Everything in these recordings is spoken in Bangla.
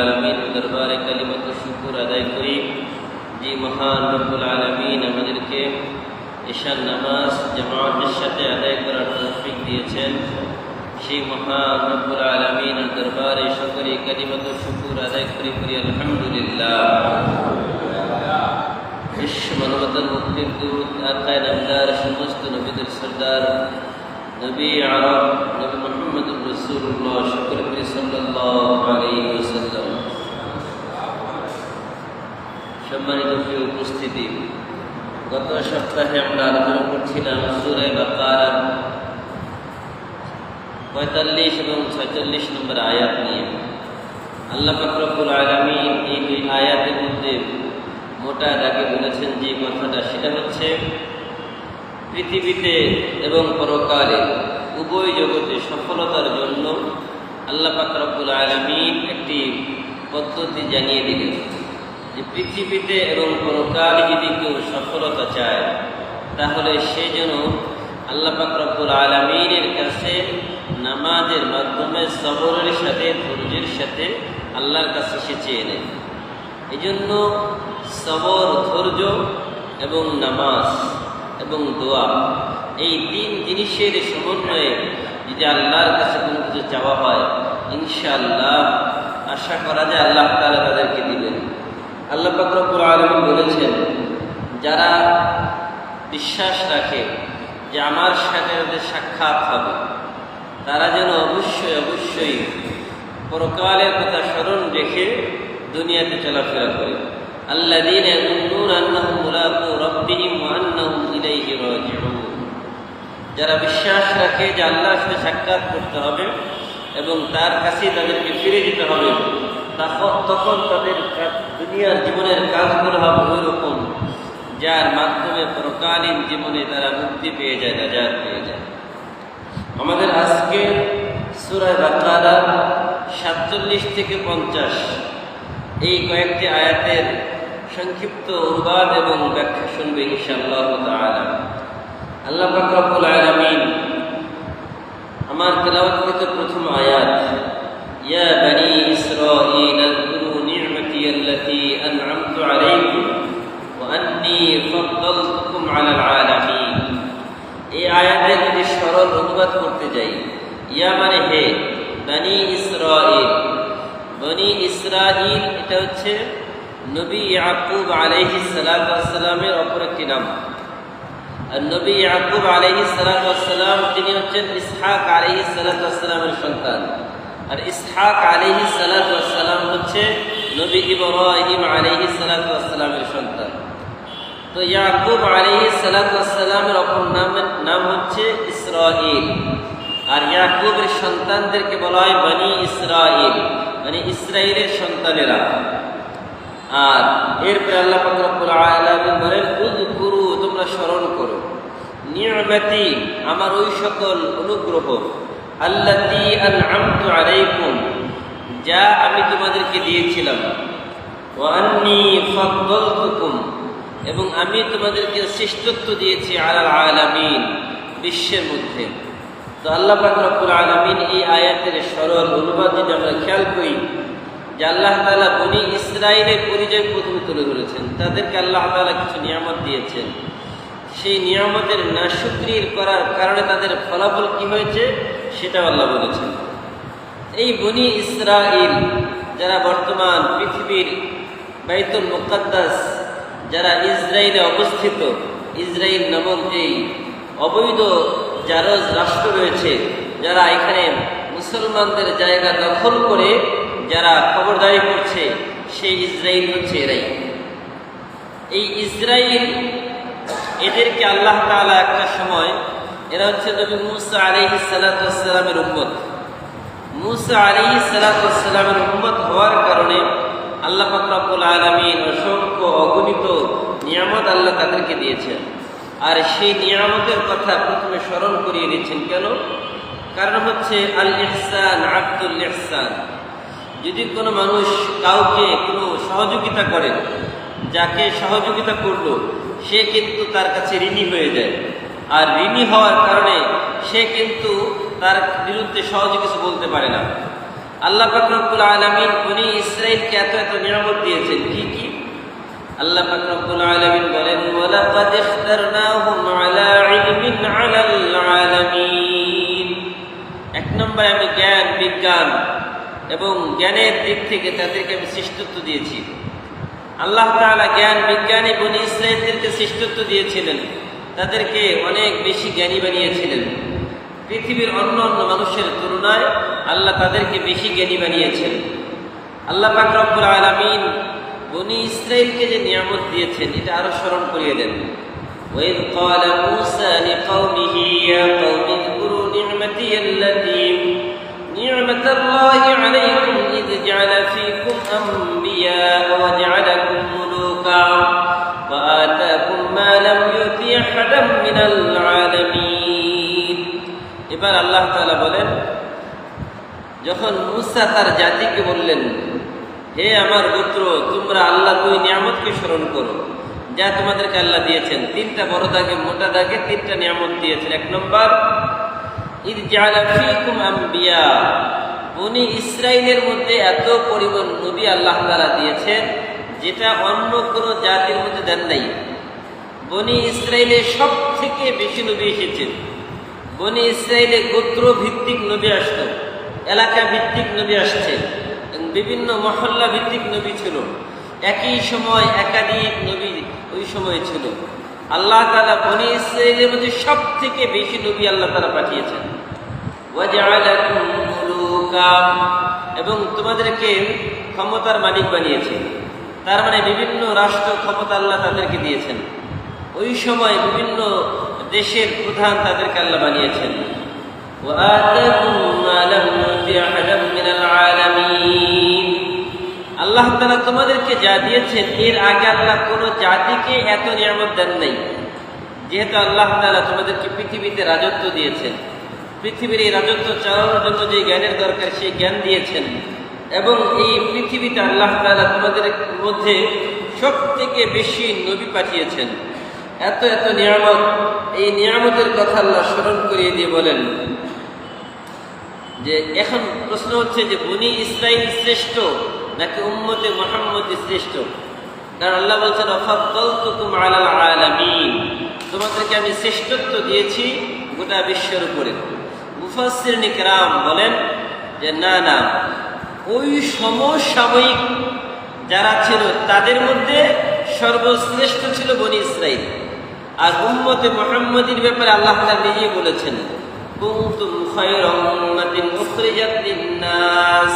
আলমিন, দরবারে কালিমত শুকুর আদায় করি। যে মহান রব্বুল আলমিন, আমাদেরকে ঈশান নামাজ জামাতের সাথে আদায় করার তৌফিক দিয়েছেন। সেই মহান রব্বুল আলমিনের দরবারে সকলে কালিমত শুকুর আদায় করি করি আলহামদুলিল্লাহ। বিশ্ব মানবতার মুক্তির দূত, আকায় নামদার, সমস্ত নবীদের সর্দার নবী আরব উপস্থিতি, গত সপ্তাহে আমরা আলোচনা করছিলাম সুরে বাকারার পঁয়তাল্লিশ এবং ছয়চল্লিশ নম্বর আয়াত নিয়ে। আল্লাহ ফাকরুল আলমী এই দুই আয়াতের মধ্যে মোটা দাগে বলেছেন যে কথাটা, সেটা হচ্ছে পৃথিবীতে এবং পরকালে উভয় জগতে সফলতার জন্য আল্লাহ ফাকরুল আলমীর একটি পদ্ধতি জানিয়ে দিলেন যে পৃথিবীতে এবং পরকালে যদি কেউ সফলতা চায়, তাহলে সে যেন আল্লাহ ফাকরুল আলমিনের কাছে নামাজের মাধ্যমে সবরের সাথে, ধৈর্যের সাথে আল্লাহর কাছে সে চেয়ে নেয়। এই জন্য সবর, ধৈর্য এবং নামাজ এবং দোয়া। এই তিন জিনিসের সমন্বয়ে যদি আল্লাহর কাছে কোনো কিছু চাওয়া হয়, ইনশাআল্লাহ আশা করা যায় আল্লাহ তালা তাদেরকে দিলেন আল্লাহ পাকরপুর আলম বলেছেন, যারা বিশ্বাস রাখে যে আমার সাথে ওদের সাক্ষাৎ হবে, তারা যেন অবশ্যই অবশ্যই পরকালের কথা স্মরণ রেখে দুনিয়াতে চলাফেরা করে। আল্লাহ দিন রব্বিহিম আন্নাহুম যারা বিশ্বাস রাখে যে আল্লাহর সাথে সাক্ষাৎ করতে হবে এবং তার কাছে তাদেরকে ফিরে যেতে হবে তখন তাদের দুনিয়ার জীবনের কাজগুলো হবে ওই রকম যার মাধ্যমে পরকালীন জীবনে তারা মুক্তি পেয়ে যায়, নাজাত পেয়ে যায়। আমাদের আজকে সুরায় বাকারা সাতচল্লিশ থেকে পঞ্চাশ, এই কয়েকটি আয়াতের সংক্ষিপ্ত অনুবাদ এবং ব্যাখ্যা শুনবে ইনশাআল্লাহ তাআলা। আল্লাহ পাক আলামিন আমার তেলাওয়াতকৃত প্রথম আয়াত ইয়া বনি ইসরাঈল اذكروا نعمتي التي أنعمت عليكم وأني فضلتكم على العالمين এই আয়াতের যদি সরল অনুবাদ করতে যাই ইয়া মানে হে বনি ইসরাঈল বনি ইসরাঈল এটা হচ্ছে নবী ইয়াকুব আলাইহি সালামের অপর একটি নাম আর নবী ইয়াকুব আলাইহি সালাম তিনি হচ্ছেন ইসহাক আলাইহি সালামের সন্তান। আর ইসহাক আলাইহি সালাম হচ্ছে নবী ইব্রাহিম আলাইহি সালামের সন্তান। তো ইয়াকুব আলাইহি সালামের অপর নামের নাম হচ্ছে ইসরাঈল। আর ইয়াকুবের সন্তানদেরকে বলা হয় বনি ইসরাঈল মানে ইসরায়েলের সন্তানেরা। আর এরপরে আল্লাহ পাকরুল আলামিন বলেন, উযকুরু তোমরা স্মরণ করো। নিয়মতি আমার ওই সকল অনুগ্রহ। আল্লাতি আনআমতু আলাইকুম, যা আমি তোমাদেরকে দিয়েছিলাম। ওয়া আন্নী ফাদ্দালতুকুম, এবং আমি তোমাদেরকে শ্রেষ্ঠত্ব দিয়েছি আলাল আলামিন, বিশ্বের মধ্যে। তো আল্লাহ পাক রব্বুল আলামিন এই আয়াতের সরল অনুবাদ যদি আমরা খেয়াল করি, যে আল্লাহ তাআলা বনি ইসরায়েলের পরিচয় প্রথমে তুলে ধরেছেন। তাদেরকে আল্লাহ তাআলা কিছু নিয়ামত দিয়েছেন। সেই নিয়ামতের নাশুক্রির করার কারণে তাদের ফলাফল কি হয়েছে, সেটাও আল্লাহ বলেছেন। এই বনি ইসরায়েল যারা বর্তমান পৃথিবীর বাইতুল মুকাদ্দাস, যারা ইসরায়েলে অবস্থিত ইসরায়েল নামক এই অবৈধ জারজ রাষ্ট্র রয়েছে, যারা এখানে মুসলমানদের জায়গা দখল করে যারা খবরদারি করছে, সেই ইসরায়েল হচ্ছে এরাই। এই ইসরায়েল এদেরকে আল্লাহ তাআলা একটা সময়, এরা হচ্ছে নবী মুসা আলাইহি সালাতামের উম্মত। মুসা আলাইহি সালাতামের উম্মত হওয়ার কারণে আল্লাহ পাক রব্বুল আলামিন অসংখ্য অগণিত নিয়ামত আল্লাহ তাদেরকে দিয়েছেন। আর সেই নিয়ামতের কথা প্রথমে স্মরণ করিয়ে দিচ্ছেন কেন? কারণ হচ্ছে আল ইহসান আব্দুল ইহসান যদি কোনো মানুষ কাউকে কোনো সহযোগিতা করে, যাকে সহযোগিতা করল সে কিন্তু তার কাছে ঋণী হয়ে যায়। আর ঋণী হওয়ার কারণে সে কিন্তু তার বিরুদ্ধে সহজে কিছু বলতে পারে না। আল্লাহ ফাকরুল আলমিন উনি ইসরায়েলকে এত এত নিয়ামত দিয়েছেন। কি কি? আল্লাহ ফাকরুল আলমিন বলেন এক নম্বরে আমি জ্ঞান, বিজ্ঞান এবং জ্ঞানের দিক থেকে তাদেরকে আমি শ্রেষ্ঠত্ব দিয়েছি। আল্লাহ তাআলা জ্ঞান বিজ্ঞানী বনি ইসরায়েলদেরকে শ্রেষ্ঠত্ব দিয়েছিলেন তাদেরকে অনেক বেশি জ্ঞানী বানিয়েছিলেন পৃথিবীর অন্য অন্য মানুষের তুলনায় আল্লাহ তাদেরকে বেশি জ্ঞানী বানিয়েছেন আল্লাহ পাক রব্বুল আলামিন বনি ইসরায়েলকে যে নিয়ামত দিয়েছেন এটা আরো স্মরণ করিয়ে দেন وإذ قال موسى لقومه يا قوم اذكروا نعمتي التي নি'মাতাম এবার আল্লাহ তাআলা বলেন, যখন মুসা তার জাতিকে বললেন, হে আমার পুত্র তোমরা আল্লাহ দুই নিয়ামতকে স্মরণ করো, যা তোমাদেরকে আল্লাহ দিয়েছেন। তিনটা বড় দাগে, মোটা দাগে তিনটা নিয়ামত দিয়েছেন। এক নম্বর ঈদ জালাফিকুম আম্বিয়া। উনি ইসরায়েলের মধ্যে এত পরিমাণ নবী আল্লাহ তারা দিয়েছেন, যেটা অন্য কোনো জাতির মধ্যে দেন নাই। বনি ইসরায়েলে সব থেকে বেশি নবী এসেছেন। বনি ইসরায়েলে গোত্র ভিত্তিক নবী আসত এলাকা ভিত্তিক নবী আসছে বিভিন্ন মহল্লা ভিত্তিক নবী ছিল। একই সময় একাধিক নবী ওই সময় ছিল। আল্লাহ তালা বনি ইসরায়েলের মধ্যে সব থেকে বেশি নবী আল্লাহ তালা পাঠিয়েছেন। এবং তোমাদেরকে ক্ষমতার মালিক বানিয়েছে। তার মানে বিভিন্ন রাষ্ট্র ক্ষমতা আল্লাহ তাদেরকে দিয়েছেন। ওই সময় বিভিন্ন দেশের প্রধান তাদেরকে আল্লাহ বানিয়েছেন। আল্লাহ তারা তোমাদেরকে যা দিয়েছেন, এর আগে আল্লাহ কোনো জাতিকে এত নিয়ামত দেন নাই। যেহেতু আল্লাহ তারা তোমাদেরকে পৃথিবীতে রাজত্ব দিয়েছেন। পৃথিবীর এই রাজত্ব চালানোর জন্য যে জ্ঞানের দরকার সেই জ্ঞান দিয়েছেন। এবং এই পৃথিবীতে আল্লাহ তারা তোমাদের মধ্যে সব থেকে বেশি নবী পাঠিয়েছেন। এত এত নিয়ামত, এই নিয়ামতের কথা আল্লাহ স্মরণ করিয়ে দিয়ে বলেন যে এখন প্রশ্ন হচ্ছে যে বনি ইসরাইল শ্রেষ্ঠ নাকি উম্মতে মোহাম্মদ শ্রেষ্ঠ? কারণ আল্লাহ বলছেন তোমাদেরকে আমি শ্রেষ্ঠত্ব দিয়েছি গোটা বিশ্বের উপরে। মুফাসসির নিকরাম বলেন যে, না না, ওই সমসাময়িক যারা ছিল তাদের মধ্যে সর্বশ্রেষ্ঠ ছিল বনি ইসরাইল। আর উম্মতে মোহাম্মদীর ব্যাপারে আল্লাহ তাআলা নিজেই বলেছেন কুনতুম খায়রা উম্মাতিন উখরিজাত লিন-নাস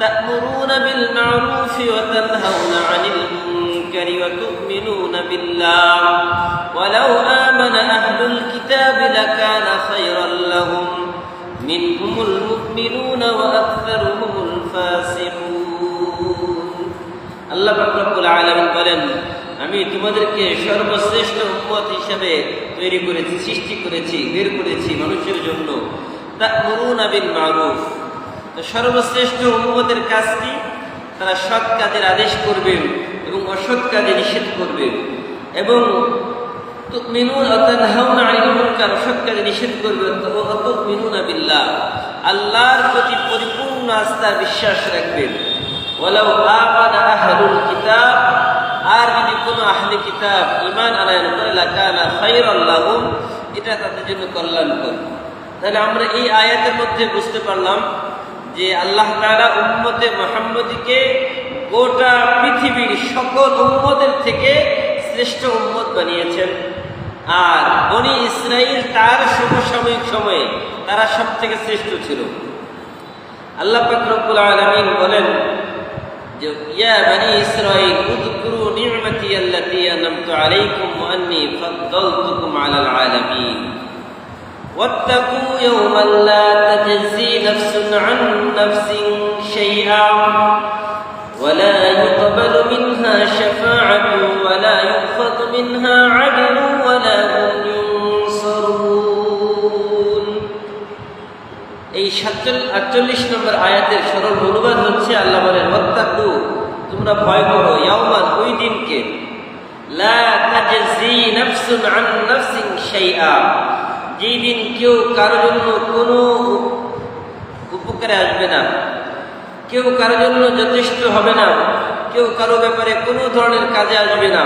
تأمرون بالمعروف وتنهون عن المنكر وتؤمنون بالله ولو آمن أهل الكتاب لكان خيرا لهم منهم المؤمنون وأكثرهم الفاسقون আল্লাহ রব্বুল আলামিন বলেন আমি তোমাদেরকে সর্বশ্রেষ্ঠ উম্মত হিসাবে তৈরি করেছি, সৃষ্টি করেছি, বের করেছি মানুষের জন্য। তা'মুরুনা বিল মারুফ। তো সর্বশ্রেষ্ঠ উম্মতের কাজ কি? তারা সৎ কাজের আদেশ করবেন এবং অসৎ কাজে নিষেধ করবেন এবং তুমিনুন অতানহাউনা আনিল মুনকার অসৎ কাজে নিষেধ করবে। মিনুন বিল্লাহ। আল্লাহর প্রতি পরিপূর্ণ আস্থা, বিশ্বাস রাখবেন। ওয়ালাউ আমানা আহলুল কিতাব। আর যদি কোনো আহলে কিতাব ঈমান আনায়ন করে লাকানা লাহুম এটা তাদের জন্য কল্যাণকর। তাহলে আমরা এই আয়াতের মধ্যে বুঝতে পারলাম যে আল্লাহ তাআলা উম্মতে মুহাম্মদীকে গোটা পৃথিবীর সকল উম্মতের থেকে শ্রেষ্ঠ উম্মত বানিয়েছেন। আর বনি ইসরাইল তার সমসাময়িক সময়ে তারা সব থেকে শ্রেষ্ঠ ছিল। আল্লাহ পাক আলামিন বলেন يا بني إسرائيل اذكروا نعمتي التي أنمت عليكم وأني فضلتكم على العالمين. واتقوا يوما لا تجزي نفس عن نفس شيئا ولا আটচল্লিশ নম্বর আয়াতের সরল অনুবাদ হচ্ছে আল্লাহ বলেন হত্যাকু তোমরা ভয় করো, ইয়াউমান, ওই দিনকে। যেই দিন কেউ কারও জন্য কোনো উপকারে আসবে না। কেউ কারও জন্য যথেষ্ট হবে না। কেউ কারও ব্যাপারে কোনো ধরনের কাজে আসবে না।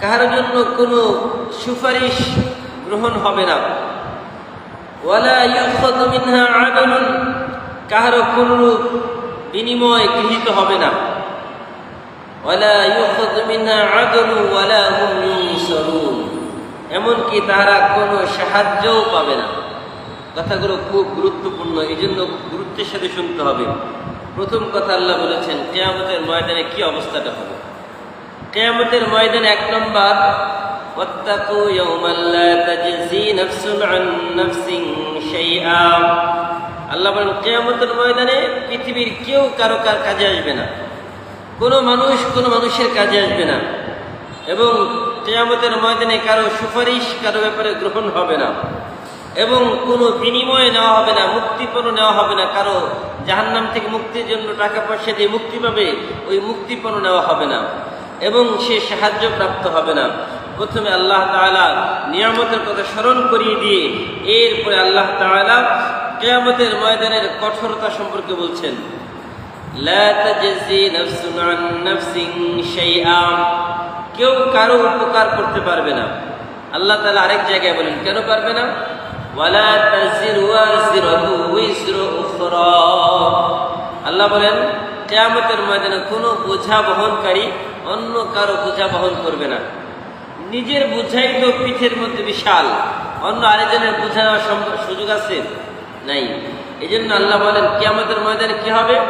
কাহার জন্য কোনো সুপারিশ গ্রহণ হবে না। ওয়ালা কোনরূপ বিনিময় গৃহীত হবে না। এমনকি তারা কোনো সাহায্যও পাবে না। কথাগুলো খুব গুরুত্বপূর্ণ এই জন্য গুরুত্বের সাথে শুনতে হবে। প্রথম কথা আল্লাহ বলেছেন, কেয়ামতের ময়দানে কি অবস্থাটা হবে? কেয়ামতের ময়দানে এক নম্বর واتقوا يوما لا تجزي نفس عن نفس شيئا আল্লাহ বলেন কেয়ামতের ময়দানে পৃথিবীর কেউ কারো কার কাজে আসবে না কোনো মানুষ কোনো মানুষের কাজে আসবে না এবং কেয়ামতের ময়দানে কারো সুপারিশ কারো ব্যাপারে গ্রহণ হবে না এবং কোনো বিনিময় নেওয়া হবে না মুক্তিপণ নেওয়া হবে না কারো জাহান্নাম থেকে মুক্তির জন্য টাকা পয়সা দিয়ে মুক্তি পাবে ওই মুক্তিপণ নেওয়া হবে না এবং সে সাহায্য প্রাপ্ত হবে না প্রথমে আল্লাহ তাআলা নিয়ামতের কথা স্মরণ করিয়ে দিয়ে এরপরে আল্লাহ তাআলা কেয়ামতের ময়দানের কঠোরতা সম্পর্কে বলছেন কেউ কারও উপকার করতে পারবে না। আল্লাহ তাআলা আরেক জায়গায় বলেন, কেন পারবে না? আল্লাহ বলেন, কেয়ামতের ময়দানে কোনো বোঝা বহনকারী অন্য কারও বোঝা বহন করবে না। নিজের বোঝাই তো পিঠের মধ্যে বিশাল। অন্য আরেকজনের বোঝা সম্ভব সুযোগ আছে? নাই। এই জন্য আল্লাহ বলেন, কেয়ামতের ময়দানে কি হবে?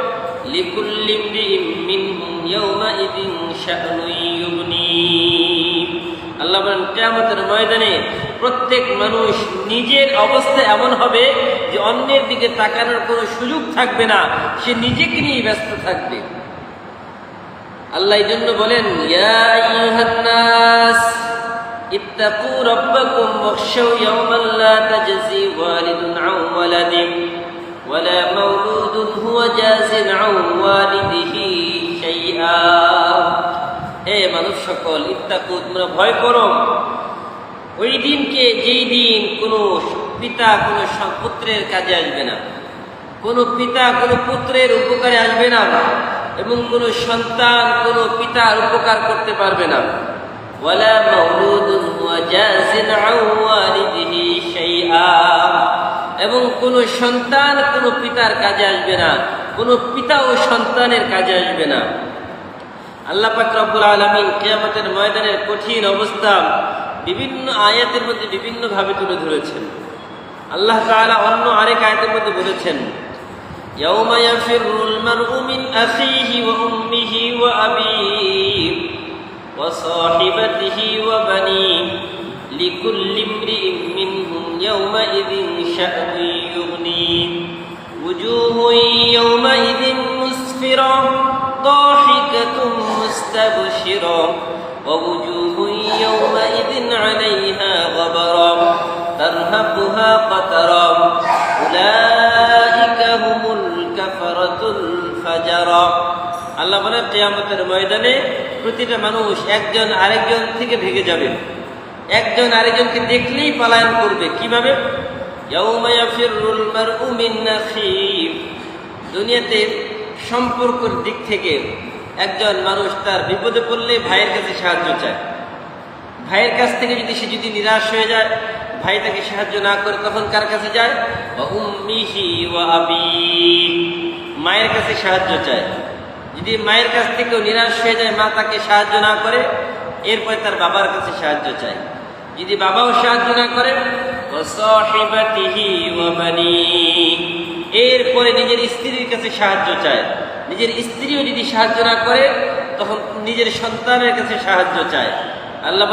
আল্লাহ বলেন, কেয়ামতের ময়দানে প্রত্যেক মানুষ নিজের অবস্থা এমন হবে যে অন্যের দিকে তাকানোর কোনো সুযোগ থাকবে না। সে নিজেকে নিয়ে ব্যস্ত থাকবে। আল্লাহ জন্য বলেন হে মানুষ সকল, ইত্তাকু, তোমরা ভয় করো। ওই দিনকে, যেই দিন কোনো পিতা, কোনো পুত্রের কাজে আসবে না, কোনো পিতা, কোনো পুত্রের উপকারে আসবে না। এবং কোনো সন্তান, কোনো পিতার উপকার করতে পারবে না। মাউলুদুন হুয়া জাযিন আন ওয়ালিদিহি শাইআ। এবং কোনো সন্তান কোনো পিতার কাজে আসবে না, কোনো পিতা ও সন্তানের কাজে আসবে না। আল্লাহ পাক রব্বুল আলামিন কিয়ামতের ময়দানের কঠিন অবস্থা বিভিন্ন আয়াতের মধ্যে বিভিন্ন ভাবে তুলে ধরেছেন। আল্লাহ তাআলা অন্য আরেক আয়াতের মধ্যে বলেছেন يوم يفر المرء من أخيه وأمه وأبيه وصاحبته وبنيه لكل امرئ منهم يومئذ شأن يغنيه. وجوه يومئذ مسفرة ضاحكة مستبشرة. ووجوه يومئذ عليها غبرة ترهقها قترا أولئك আল্লাহ বলেন, কেয়ামতের ময়দানে প্রতিটা মানুষ একজন আরেকজন থেকে ভেঙে যাবে। একজন আরেকজনকে দেখলেই পালায়ন করবে। কীভাবে? দুনিয়াতে সম্পর্কের দিক থেকে একজন মানুষ তার বিপদে পড়লে ভাইয়ের কাছে সাহায্য চায়। ভাইয়ের কাছ থেকে যদি সে যদি নিরাশ হয়ে যায় ভাই তাকে সাহায্য না করে তখন কার কাছে যায়? মায়ের কাছে সাহায্য চায়। যদি মায়ের কাছ থেকেও নিরাশ হয়ে যায়, মা তাকে সাহায্য না করে, এরপরে তার বাবার কাছে সাহায্য চায়। যদি বাবাও সাহায্য না করে এরপরে নিজের স্ত্রীর কাছে সাহায্য চায়। নিজের স্ত্রীও যদি সাহায্য না করে, তখন নিজের সন্তানের কাছে সাহায্য চায়। আল্লাহ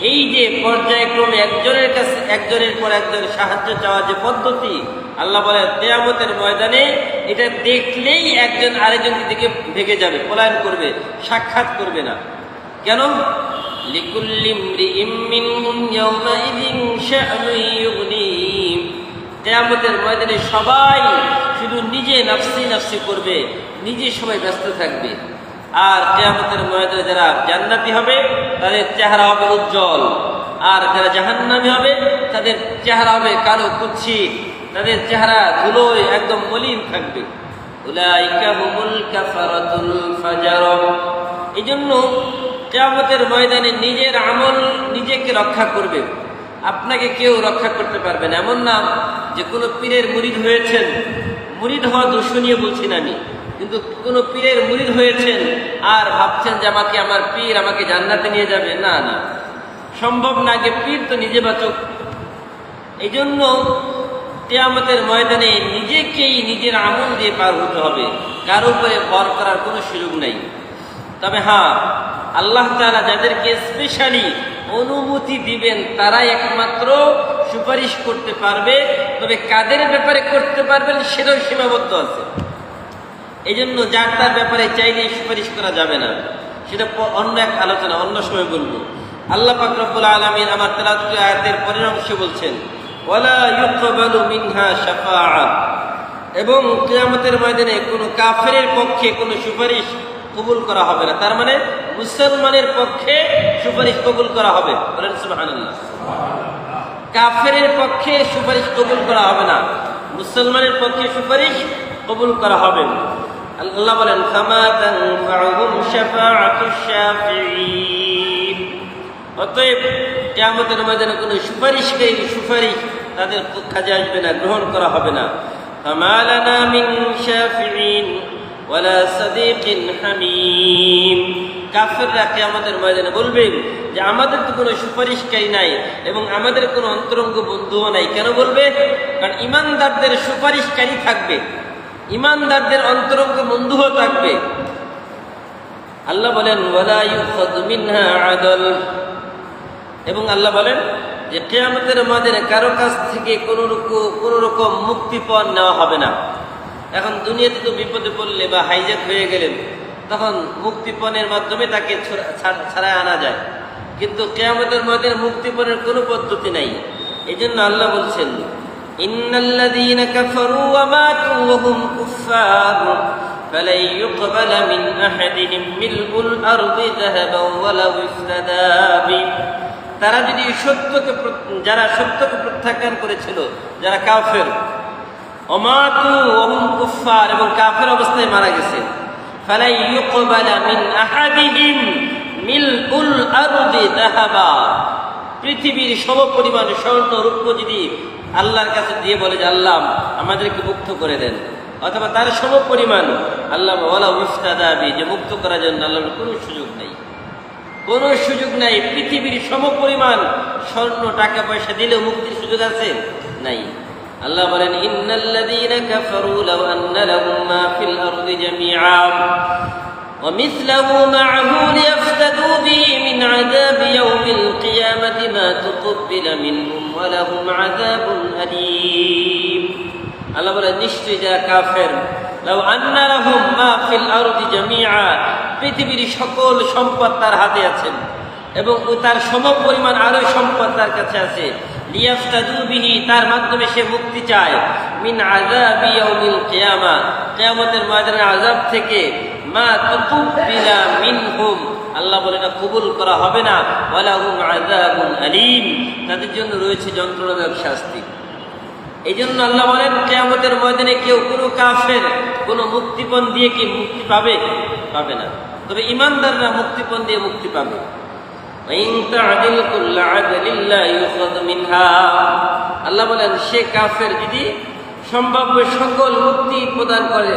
এই যে পর্যায়ক্রমে একজনের কাছে একজনের পর একজন সাহায্য চাওয়া যে পদ্ধতি, আল্লাহ বলে তেয়ামতের ময়দানে এটা দেখলেই একজন আরেকজনকে দিকে ভেগে যাবে, পলায়ন করবে, সাক্ষাৎ করবে না। কেন? কেয়ামতের ময়দানে সবাই শুধু নিজে নাফসি নাফসি করবে, নিজে সবাই ব্যস্ত থাকবে। আর কেয়ামতের ময়দানে যারা জান্নাতি হবে, তাদের চেহারা হবে উজ্জ্বল। আর যারা জাহান্নামী হবে, তাদের চেহারা হবে কালো কুচ্ছি। তাদের চেহারা ধুলোয় একদম মলিন থাকবে। এই জন্য কেয়ামতের ময়দানে নিজের আমল নিজেকে রক্ষা করবে। আপনাকে কেউ রক্ষা করতে পারবে না। এমন না যে কোনো পীরের মুরিদ হয়েছেন। মুরিদ হওয়া দূষণীয় বলছি না আমি। কিন্তু কোনো পীরের মুরিদ হয়েছেন আর ভাবছেন যে আমাকে আমার পীর আমাকে জান্নাতে নিয়ে যাবে। না না। সম্ভব না আগে পীর তো নিজে বাঁচক। এই জন্য কেয়ামতের ময়দানে নিজেকেই নিজের আমল দিয়ে পার হতে হবে। কারও উপরে ভর করার কোনো সুযোগ নেই। তবে হ্যাঁ আল্লাহ তারা যাদেরকে স্পেশালি অনুমতি দিবেন, তারাই একমাত্র সুপারিশ করতে পারবে। তবে কাদের ব্যাপারে করতে পারবেন সেটাও সীমাবদ্ধ আছে। এই জন্য যার তার ব্যাপারে চাইলে সুপারিশ করা যাবে না। সেটা অন্য এক আলোচনা, অন্য সময় বলব। আল্লাহ পাক রব্বুল আলামিন আমার তেলাওয়াত আয়াতের পরের অংশে বলছেন এবং কিয়ামতের ময়দানে কোনো কাফেরের পক্ষে কোনো সুপারিশ কবুল করা হবে না। তার মানে মুসলমানের পক্ষে সুপারিশ কবুল করা হবে। কাফেরের পক্ষে সুপারিশ কবুল করা হবে না। মুসলমানের পক্ষে সুপারিশ কবুল করা হবে আল্লাহ বলেন অতএব কিয়ামতের ময়দানে কোনো সুপারিশকারী সুপারিশ তাদের কাজে আসবে না, গ্রহণ করা হবে না। লানা মিন শাফিঈন ওয়ালা সাদিকিন হামিম। কাফেররা কিয়ামতের ময়দানে বলবেন যে, আমাদের তো কোনো সুপারিশকারী নাই এবং আমাদের কোনো অন্তরঙ্গ বন্ধুও নাই। কেন বলবে? কারণ ইমানদারদের সুপারিশকারী থাকবে। ইমানদারদের অন্তরঙ্গ বন্ধুও থাকবে। আল্লাহ বলেন আদল। এবং আল্লাহ বলেন যে, কেয়ামতের ময়দানে কারও কাছ থেকে কোনো রকম কোনো রকম মুক্তিপণ নেওয়া হবে না। এখন দুনিয়াতে তো বিপদে পড়লে বা হাইজ্যাক হয়ে গেলেন তখন মুক্তিপণের মাধ্যমে তাকে ছড়া- ছাড়- ছাড়ায় আনা যায়। কিন্তু কেয়ামতের ময়দানে মুক্তিপণের কোনো পদ্ধতি নাই। এই জন্য আল্লাহ বলছেন ইন্নাল্লাযীনা কাফারু ওয়া মাতু ওয়া হুম কুফফার فلن يقبل من أحدهم ملء الأرض ذهبا ولو افتدى به তারা যদি সত্যকে প্র- যারা সত্যকে প্রত্যাখ্যান করেছিল যারা কাফের অমাতু ওহুম কুফার এবং কাফের অবস্থায় মারা গেছে ফালাই ইউকবালা মিন আহাদিহিম মিলউল আরদি যাহাবা পৃথিবীর সমপরিমাণ স্বর্ণ রূপ্য যদি আল্লাহর কাছে দিয়ে বলে যে, আল্লাহ, আমাদেরকে মুক্ত করে দেন। অথবা তার সমপরিমাণ আল্লাহ ওয়ালা উস্তাদাবি যে মুক্ত করার জন্য আল্লাহর কোনো সুযোগ নেই। কোনো সুযোগ নাই। পৃথিবীর সমপরিমাণ স্বর্ণ, টাকা পয়সা দিলেও মুক্তির সুযোগ আছে? নাই। আল্লাহ বলেন, ইন্নাল্লাযীনা কাফারু লাউ আন্না লাহুম মা ফিল আরদি জামিআ ومثله معه ليفتدوا به من عذاب يوم القيامة ما تقبل منهم ولهم عذاب أليم আল্লাহ বলে নিশ্চয়ই যারা কাফের লাউ আন্না লাহুম মা ফিল আরদি জামিআ পৃথিবীর সকল সম্পদ তার হাতে আছে এবং ও তার সম পরিমাণ আরো সম্পদ তার কাছে আছে লিয়াফতাদু বিহি তার মাধ্যমে সে মুক্তি চায় মিন আযাবি ইয়াউমিল কিয়ামা কিয়ামতের ময়দানের আযাব থেকে মা তুকুবিলা মিনহুম। আল্লাহ বলে না কবুল করা হবে না। ওয়ালাহুম আযাবুন আলিম। তাদের জন্য রয়েছে যন্ত্রণাদায়ক শাস্তি। এই জন্য আল্লাহ বলেন, কেয়ামতের ময়দানে কেউ কোনো কাফের, কোনো মুক্তিপণ দিয়ে কি মুক্তি পাবে? পাবে না। তবে ইমানদাররা মুক্তিপণ দিয়ে মুক্তি পাবে। আল্লাহ বলেন, সে কাফের যদি সম্ভাব্য সকল মুক্তি প্রদান করে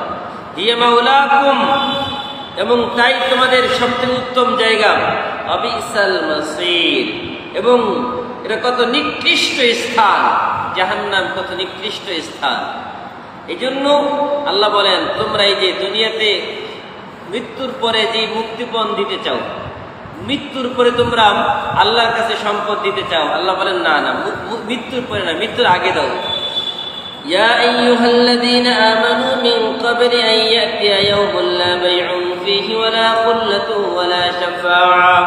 হিয়া মাওলাকুম। এবং তাই তোমাদের সবথেকে উত্তম জায়গা, অবিসাল মাসির এবং এটা কত নিকৃষ্ট স্থান, জাহান্নাম কত নিকৃষ্ট স্থান। এই জন্য আল্লাহ বলেন, তোমরা এই যে দুনিয়াতে মৃত্যুর পরে যে মুক্তিপণ দিতে চাও, মৃত্যুর পরে তোমরা আল্লাহর কাছে সম্পদ দিতে চাও, আল্লাহ বলেন, না না মৃত্যুর পরে না, মৃত্যুর আগে দাও। يا أيها الذين آمنوا من قبل أن يأتي يوم لا بيع فيه ولا خلة ولا شفاعة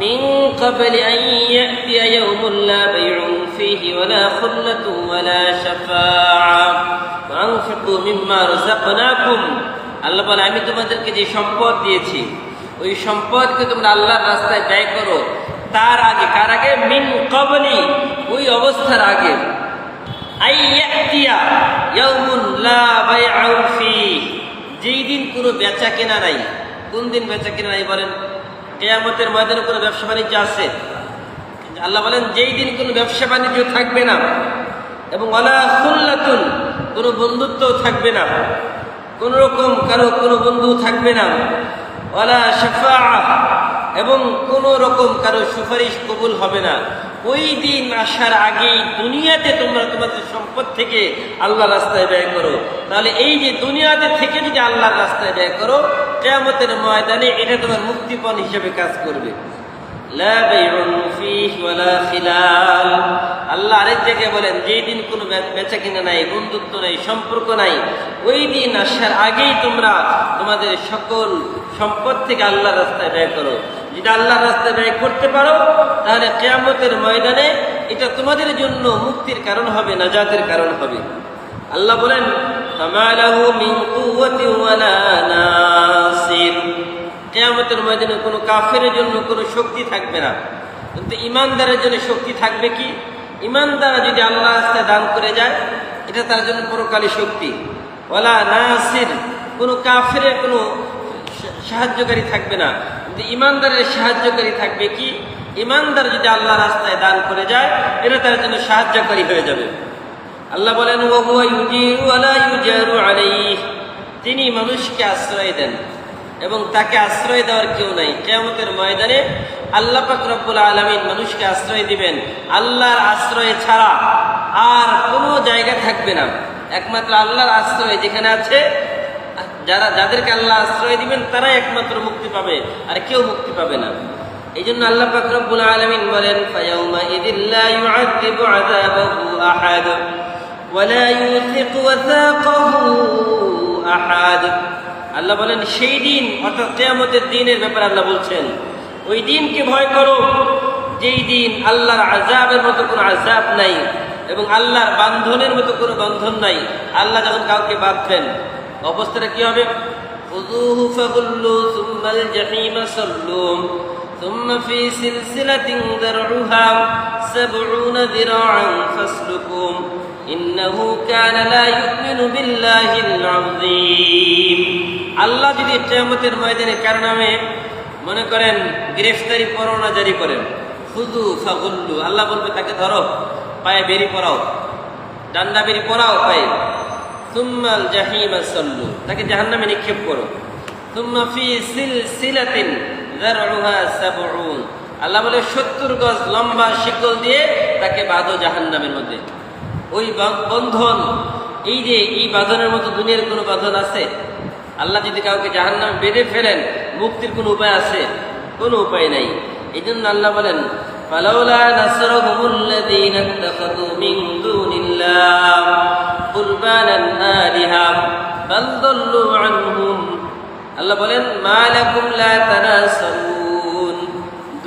من قبل أن يأتي يوم لا بيع فيه ولا خلة ولا شفاعة وأنفقوا مما رزقناكم আল্লাহ বলে আমি তোমাদেরকে যে সম্পদ দিয়েছি ওই সম্পদকে তোমরা আল্লাহর রাস্তায় ব্যয় করো তার আগে কার আগে মিন কবলি ওই অবস্থার আগে যেই দিন কোনো বেচা কেনা নাই, কোন দিন বেচা কেনা নাই বলেন? কিয়ামতের ময়দানে কোনো ব্যবসা বাণিজ্য আছে? আল্লাহ বলেন, যেই দিন কোনো ব্যবসা বাণিজ্য থাকবে না এবং ওয়ালা খুল্লাতুন কোনো বন্ধুত্ব থাকবে না, কোন রকম কারও কোনো বন্ধু থাকবে না, ওয়ালা শাফা এবং কোন রকম কারও সুপারিশ কবুল হবে না। ওই দিন আসার আগেই দুনিয়াতে তোমরা তোমাদের সম্পদ থেকে আল্লাহ রাস্তায় ব্যয় করো। তাহলে এই যে দুনিয়াতে থেকে যদি আল্লাহর রাস্তায় ব্যয় করো, কেয়ামতের ময়দানে এটা তোমার মুক্তিপণ হিসেবে কাজ করবে। আল্লাহ আরেক জায়গায় বলেন, যেই দিন কোনো বেচা কিনা নাই, বন্ধুত্ব নাই, সম্পর্ক নাই, ওই দিন আসার আগেই তোমরা তোমাদের সকল সম্পদ থেকে আল্লাহ রাস্তায় ব্যয় করো। যদি আল্লাহ রাস্তায় ব্যয় করতে পারো, তাহলে কেয়ামতের ময়দানে এটা তোমাদের জন্য মুক্তির কারণ হবে, নাজাতের কারণ হবে। আল্লাহ বলেন কেয়ামতের ময়দানে কোনো কাফের জন্য কোনো শক্তি থাকবে না। কিন্তু ইমানদারের জন্য শক্তি থাকবে কি? ইমানদার যদি আল্লাহ রাস্তায় দান করে যায়, এটা তার জন্য পরকালী শক্তি। ওলা নাসির, কোনো কাফের, কোনো সাহায্যকারী থাকবে না। কিন্তু ইমানদারের সাহায্যকারী থাকবে কি? ইমানদার যদি আল্লাহ রাস্তায় দান করে যায়, এটা তার জন্য সাহায্যকারী হয়ে যাবে। আল্লাহ বলেন "ওয়া হুয়া ইউজিরু ওয়া লা ইউজারু আলাইহি। তিনি মানুষকে আশ্রয় দেন এবং তাকে আশ্রয় দেওয়ার কেউ নাই। কেয়ামতের ময়দানে আল্লাহ রব্বুল আলামিন মানুষকে আশ্রয় দিবেন। আল্লাহর আশ্রয় ছাড়া আর কোনো জায়গা থাকবে না। একমাত্র আল্লাহর আশ্রয় যেখানে আছে যারা যাদেরকে আল্লাহ আশ্রয় দিবেন, তারাই একমাত্র মুক্তি পাবে, আর কেউ মুক্তি পাবে না। এই জন্য আল্লাহ পাক রব্বুল আলামিন বলেন আল্লাহ বলেন, সেই দিন, অর্থাৎ কিয়ামতের দিনের ব্যাপারে আল্লাহ বলছেন, ওই দিনকে ভয় করো, যেই দিন আল্লাহর আযাবের মতো কোনো আযাব নাই এবং আল্লাহর বান্ধনের মতো কোনো বন্ধন নাই। আল্লাহ যখন কাউকে বাঁধবেন অবস্থাটা কি হবে খুযুহু ফাগুল্লু সুম্মাল জাহিমা সাল্লুম ثم في سلسلة ذرعها سبعون ذراعا فاسلكوه إنه كان لا يؤمن بالله العظيم আল্লাহ যদি কিয়ামতের ময়দানে কার নামে মনে করেন গ্রেফতারি পরোয়ানা জারি করেন খুদু ফাগুল্লু আল্লাহ বলবে তাকে ধরো পায়ে বেরি পরাও ডান্ডা বেরি পরাও পায়ে সুম্মাল জাহিমা সল্লু তাকে জাহান্নামে নিক্ষেপ করো সুম্মা ফি সিলসিলাতিন যারউহা সাবউন আল্লাহ বলে সত্তর গজ লম্বা শিকল দিয়ে তাকে বাঁধো জাহান্নামের মধ্যে ওই বা- বন্ধন এই যে এই বাঁধনের মতো দুনিয়ার কোনো বাঁধন আছে আল্লাহ যদি কাউকে জাহান্নামে বেঁধে ফেলেন মুক্তির কোনো উপায় আছে কোনো উপায় নাই এই জন্য আল্লাহ বলেন فلولا نصرهم الذين اتخذوا من دون الله কুরবানান আলিহা, বাল দাল্লু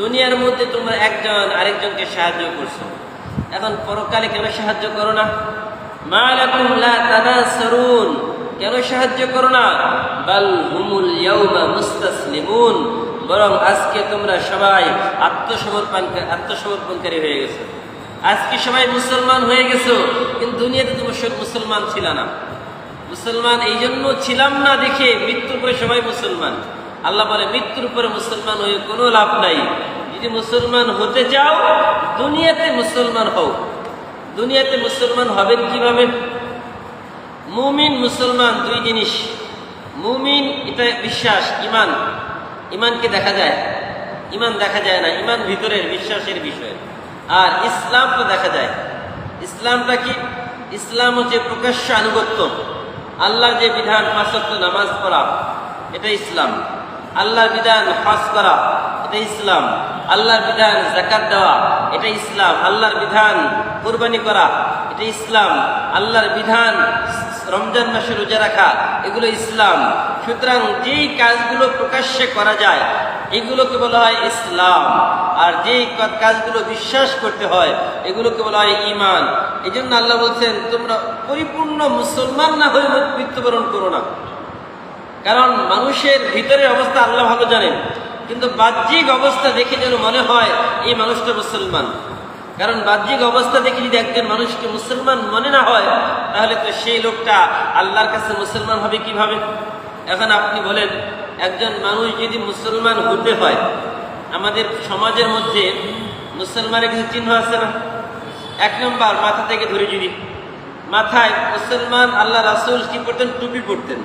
দুনিয়ার মধ্যে তোমরা একজন আরেকজনকে সাহায্য করছ। এখন পরকালে কেন সাহায্য করো না? মালাকুম লা তানাসারুন কেন সাহায্য করো না? বাল হুমুল ইয়াউমা মুস্তাসলিমুন। বরং আজকে তোমরা সবাই আত্মসমর্পণ আত্মসমর্পণকারী হয়ে গেছো। আজকে সবাই মুসলমান হয়ে গেছো, কিন্তু দুনিয়াতে তুমি মুসলমান ছিল না। মুসলমান এই জন্য ছিলাম না দেখে মৃত্যুর পরে সবাই মুসলমান। আল্লাহ বলে, মৃত্যুর পরে মুসলমান হয়ে কোনো লাভ নাই। যদি মুসলমান হতে চাও, দুনিয়াতে মুসলমান হও। দুনিয়াতে মুসলমান হবেন কীভাবে? মুমিন মুসলমান দুই জিনিস। মুমিন, এটা বিশ্বাস, ইমান। ইমানকে দেখা যায়। ইমান দেখা যায় না, ইমান ভিতরের বিশ্বাসের বিষয়। আর ইসলাম তো দেখা যায়। ইসলামটা কি? ইসলাম হচ্ছে প্রকাশ্য আনুগত্য। আল্লাহর যে বিধান পাঁচত্ব নামাজ পড়া, এটা ইসলাম। আল্লাহর বিধান হজ করা, এটা ইসলাম। আল্লাহর বিধান জাকাত দেওয়া, এটা ইসলাম। আল্লাহর বিধান কোরবানি করা, এটা ইসলাম। আল্লাহর বিধান রমজান মাসে রোজা রাখা, এগুলো ইসলাম। সুতরাং যেই কাজগুলো প্রকাশ্যে করা যায়, এগুলোকে বলা হয় ইসলাম। আর যেই কাজগুলো বিশ্বাস করতে হয়, এগুলোকে বলা হয় ইমান এই জন্য আল্লাহ বলছেন, তোমরা পরিপূর্ণ মুসলমান না হয়ে মৃত্যুবরণ করো না। কারণ মানুষের ভিতরের অবস্থা আল্লাহ ভালো জানেন। কিন্তু বাহ্যিক অবস্থা দেখে যেন মনে হয় এই মানুষটা মুসলমান। কারণ বাহ্যিক অবস্থা দেখে যদি একজন মানুষকে মুসলমান মনে না হয়, তাহলে তো সেই লোকটা আল্লাহর কাছে মুসলমান হবে কীভাবে? এখন আপনি বলেন, একজন মানুষ যদি মুসলমান হতে হয়, আমাদের সমাজের মধ্যে মুসলমানের কিছু চিহ্ন আছে না? এক নম্বর, মাথা থেকে ধরে যদি। মাথায় মুসলমান আল্লাহ রাসুল কি পড়তেন? টুপি পড়তেন।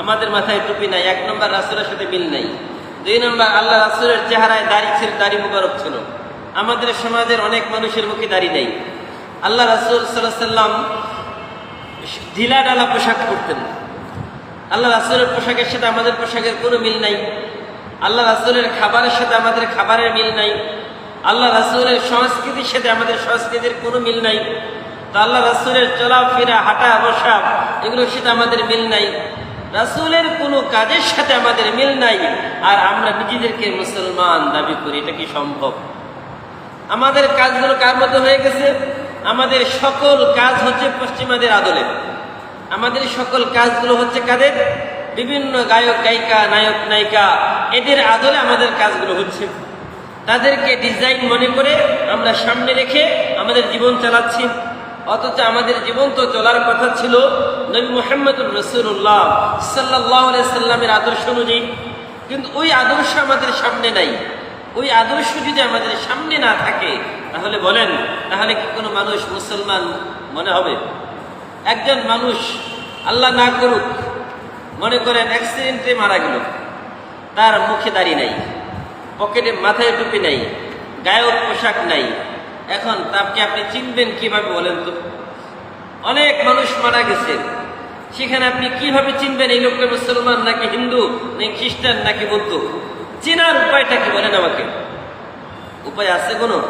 আমাদের মাথায় টুপি নাই, এক নম্বর রাসুলের সাথে মিল নাই। দুই নম্বর আল্লাহ রাসুলের চেহারায় দাড়ি ছিল, দাড়ি মুবারক ছিল। আমাদের সমাজের অনেক মানুষের মুখে দাড়ি নেই। আল্লাহ রাসুল সাল্লাম ঢিলা ডালা পোশাক পরতেন। আল্লাহ রাসুলের পোশাকের সাথে আমাদের পোশাকের কোনো মিল নাই। আল্লাহ রাসুলের খাবারের সাথে আমাদের খাবারের মিল নাই। আল্লাহ রাসুলের সংস্কৃতির সাথে আমাদের সংস্কৃতির কোনো মিল নাই। তো আল্লাহ রাসুলের চলাফেরা, হাঁটা, বসা, এগুলোর সাথে আমাদের মিল নাই। রাসুলের কোনো কাজের সাথে আমাদের মিল নাই, আর আমরা নিজেদেরকে মুসলমান দাবি করি, এটা কি সম্ভব? আমাদের কাজগুলো কার মতো হয়ে গেছে? আমাদের সকল কাজ হচ্ছে পশ্চিমাদের আদলে। আমাদের সকল কাজগুলো হচ্ছে কাদের? বিভিন্ন গায়ক, গায়িকা, নায়ক, নায়িকা, এদের আদলে আমাদের কাজগুলো হচ্ছে। তাদেরকে ডিজাইন মনে করে আমরা সামনে রেখে আমাদের জীবন চালাচ্ছি। অথচ আমাদের জীবন তো চলার কথা ছিল নবী মোহাম্মদুর রসুল্লাহ সাল্লাহ সাল্লামের আদর্শ অনুযায়ী। কিন্তু ওই আদর্শ আমাদের সামনে নাই। ওই আদর্শ যদি আমাদের সামনে না থাকে, তাহলে বলেন, তাহলে কি কোনো মানুষ মুসলমান মনে হবে? একজন মানুষ আল্লাহ না করুক, মনে করেন অ্যাক্সিডেন্টে মারা গেল, তার মুখে দাড়ি নাই, পকেটে মাথায় টুপি নাই গায়ক পোশাক নাই এখন তাকে আপনি চিনবেন কীভাবে বলেন তো? অনেক মানুষ মারা গেছে। সেখানে আপনি কীভাবে চিনবেন এই লোকটা মুসলমান নাকি হিন্দু, নাকি খ্রিস্টান, নাকি বৌদ্ধ? চেনার উপায়টা কি বলেন আমাকে? উপায় আছে কোনো?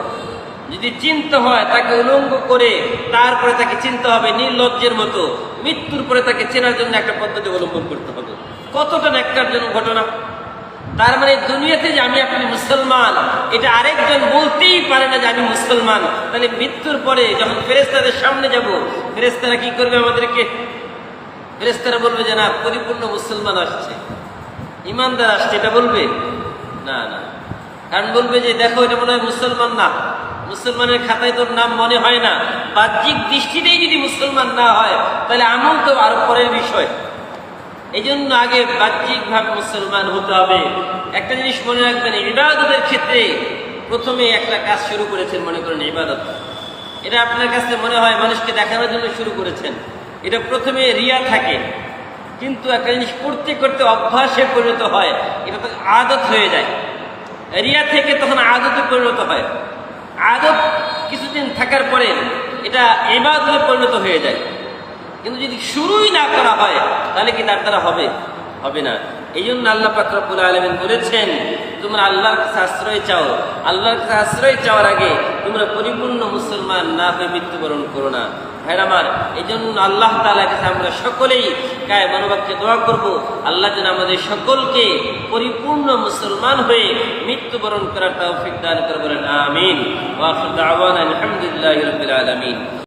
যদি চিনতে হয়, তাকে উলঙ্গ করে তারপরে তাকে চিনতে হবে নির্লজ্জের মতো। মৃত্যুর পরে তাকে চেনার জন্য একটা পদ্ধতি অবলম্বন করতে হবে। কতটা একটার জন্য ঘটনা? তার মানে দুনিয়াতে যে আমি আপনি মুসলমান, এটা আরেকজন বলতেই পারে না যে আমি মুসলমান। তাহলে মৃত্যুর পরে যখন ফেরেস্তাদের সামনে যাব ফেরেস্তারা কি করবে আমাদেরকে? ফেরেস্তারা বলবে যে না পরিপূর্ণ মুসলমান আসছে। ইমানদার আসছে, এটা বলবে? না না। কারণ বলবে যে, দেখো, এটা মনে হয় মুসলমান না। মুসলমানের খাতায় তোর নাম মনে হয় না। বাহ্যিক দৃষ্টিতেই যদি মুসলমান না হয়, তাহলে আমল তো আরও পরের বিষয়। এই জন্য আগে বাহ্যিকভাবে মুসলমান হতে হবে। একটা জিনিস মনে রাখবেন, ইবাদতের ক্ষেত্রে প্রথমে একটা কাজ শুরু করেছেন মনে করেন ইবাদত। এটা আপনার কাছে মনে হয় মানুষকে দেখানোর জন্য শুরু করেছেন। এটা প্রথমে রিয়া থাকে। কিন্তু একটা জিনিস করতে করতে অভ্যাসে পরিণত হয়, এটা তো আদত হয়ে যায়। রিয়া থেকে তখন আদতে পরিণত হয়। আদত কিছুদিন থাকার পরে এটা এবাদতে পরিণত হয়ে যায়। কিন্তু যদি শুরুই না করা হয়, তাহলে কি তার দ্বারা হবে? হবে না। এই জন্য আল্লাহ পাকরবুল আলমিন বলেছেন, তোমরা আল্লাহর কাছে আশ্রয় চাও। আল্লাহর কাছে আশ্রয় চাওয়ার আগে তোমরা পরিপূর্ণ মুসলমান না হয়ে মৃত্যুবরণ করো না। ভাইর আমার এই জন্য আল্লাহ তালার কাছে আমরা সকলেই গায়ে মনোবাক্যে দোয়া করব। আল্লাহ যেন আমাদের সকলকে পরিপূর্ণ মুসলমান হয়ে মৃত্যুবরণ করার তৌফিক দান করে বলেন, আমিন। আলহামদুলিল্লাহ আলমিন।